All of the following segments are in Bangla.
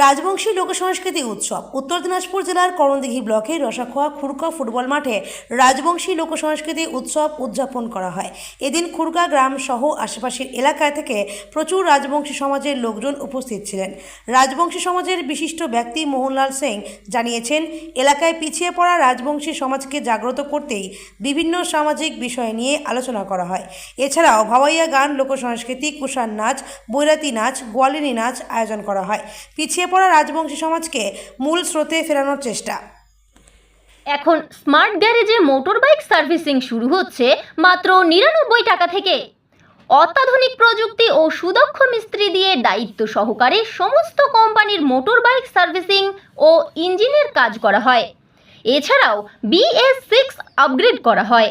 রাজবংশী লোকসংস্কৃতি উৎসব। উত্তর দিনাজপুর জেলার করণদিঘি ব্লকে রসাখোয়া খুরকা ফুটবল মাঠে রাজবংশী লোকসংস্কৃতি উৎসব উদযাপন করা হয়। এদিন খুরকা গ্রাম সহ আশেপাশের এলাকায় থেকে প্রচুর রাজবংশী সমাজের লোকজন উপস্থিত ছিলেন। রাজবংশী সমাজের বিশিষ্ট ব্যক্তি মোহনলাল সিং জানিয়েছেন, এলাকায় পিছিয়ে পড়া রাজবংশী সমাজকে জাগ্রত করতেই বিভিন্ন সামাজিক বিষয় নিয়ে আলোচনা করা হয়। এছাড়াও ভাওয়াইয়া গান, লোকসংস্কৃতি, কুষাণ নাচ, বৈরাতি নাচ, গোয়ালিনী নাচ আয়োজন করা হয়। পিছিয়ে পড়া রাজবংশী সমাজকে মূল স্রোতে ফেরানোর চেষ্টা। এখন স্মার্ট গ্যারেজে মোটর বাইক সার্ভিসিং শুরু হচ্ছে মাত্র নিরানব্বই টাকা থেকে। অত্যাধুনিক প্রযুক্তি ও সুদক্ষ মিস্ত্রি দিয়ে দায়িত্ব সহকারে সমস্ত কোম্পানির মোটর বাইক সার্ভিসিং ও ইঞ্জিনের কাজ করা হয়। এছাড়াও বিএস সিক্স আপগ্রেড করা হয়।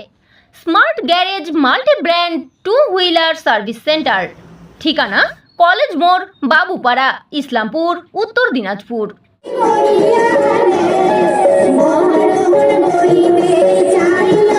Smart garage multi brand two wheeler service centre. ঠিকানা কলেজ মোড় বাবুপাড়া ইসলামপুর উত্তর দিনাজপুর। কিরণ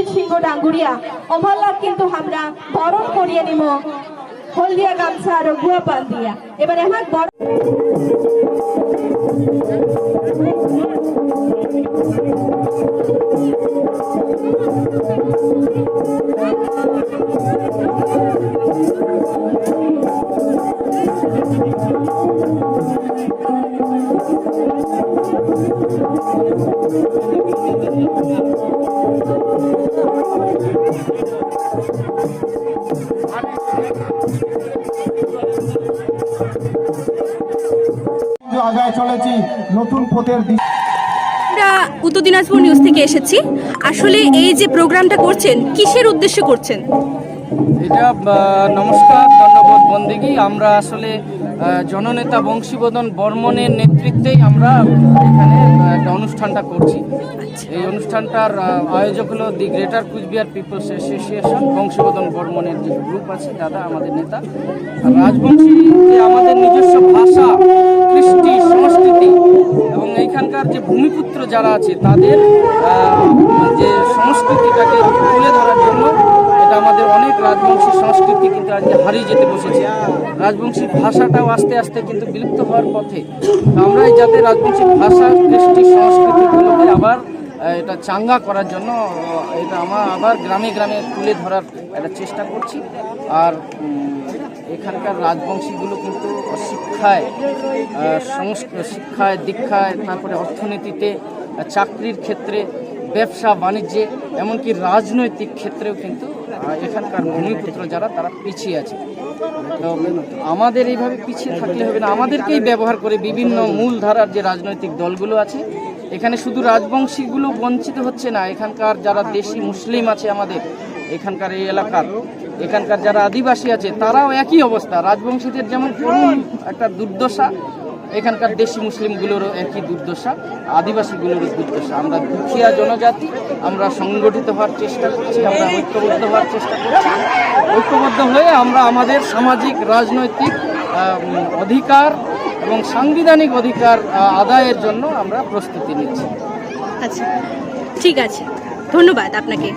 বিশ্বজিৎ সিংহ ডাঙ্গুরিয়া অমরলাভ কিন্তু আমরা বরণ করিয়ে নিব হলদিয়া গামছা আর গুয়া পান দিয়া। এবার এমাক বরণ আগায় চলেছি নতুন পথের আমরা উত্তর দিনাজপুর নিউজ থেকে এসেছি। আসলে এই যে প্রোগ্রামটা করছেন কিসের উদ্দেশ্যে করছেন? এটা নমস্কার ধন্যবাদ বন্দিগি। আমরা আসলে জননেতা বংশীবদন বর্মনের নেতৃত্বেই আমরা এখানে একটা অনুষ্ঠানটা করছি। এই অনুষ্ঠানটার আয়োজক হলো the greater Coochbehar peoples association. Banshibadan বর্মনের যে গ্রুপ আছে, দাদা আমাদের নেতা। রাজবংশী যে আমাদের নিজস্ব ভাষা, কৃষ্টি, সংস্কৃতি এবং এইখানকার যে ভূমিপুত্র যারা আছে, তাদের যে সংস্কৃতিটাকে তুলে ধরার জন্য এটা আমাদের অনেক রাজবংশী সংস্কৃতি কিন্তু আজকে হারিয়ে যেতে বসেছে। রাজবংশী ভাষাটাও আস্তে আস্তে কিন্তু বিলুপ্ত হওয়ার পথে। আমরা যাতে রাজবংশী ভাষা, কৃষ্টি সংস্কৃতিগুলোকে আবার এটা চাঙ্গা করার জন্য এটা আমরা আবার গ্রামে গ্রামে তুলে ধরার একটা চেষ্টা করছি। আর এখানকার রাজবংশীগুলো কিন্তু শিক্ষায় শিক্ষায়, দীক্ষায়, তারপরে অর্থনীতিতে চাকরির ক্ষেত্রে, ব্যবসা, বাণিজ্যে, এমনকি রাজনৈতিক ক্ষেত্রেও কিন্তু এখানকার ভূমিপুত্র যারা, তারা পিছিয়ে আছে। তো আমাদের এইভাবে পিছিয়ে থাকলে হবে না। আমাদেরকেই ব্যবহার করে বিভিন্ন মূলধারার যে রাজনৈতিক দলগুলো আছে, এখানে শুধু রাজবংশীগুলো বঞ্চিত হচ্ছে না। এখানকার যারা দেশি মুসলিম আছে আমাদের, এখানকার এই এলাকার, এখানকার যারা আদিবাসী আছে, তারাও একই অবস্থা। রাজবংশীদের যেমন একটা দুর্দশা এখানকার দেশি মুসলিমগুলোরও একই দুর্দশা, আদিবাসীগুলোরও দুর্দশা। আমরা দুঃখিয়া জনজাতি, আমরা সংগঠিত হওয়ার চেষ্টা করছি, আমরা ঐক্যবদ্ধ হওয়ার চেষ্টা করছি। ঐক্যবদ্ধ হয়ে আমরা আমাদের সামাজিক, রাজনৈতিক অধিকার এবং সাংবিধানিক অধিকার আদায়ের জন্য আমরা প্রস্তুতি নিচ্ছি। আচ্ছা ঠিক আছে। ধন্যবাদ আপনাকে।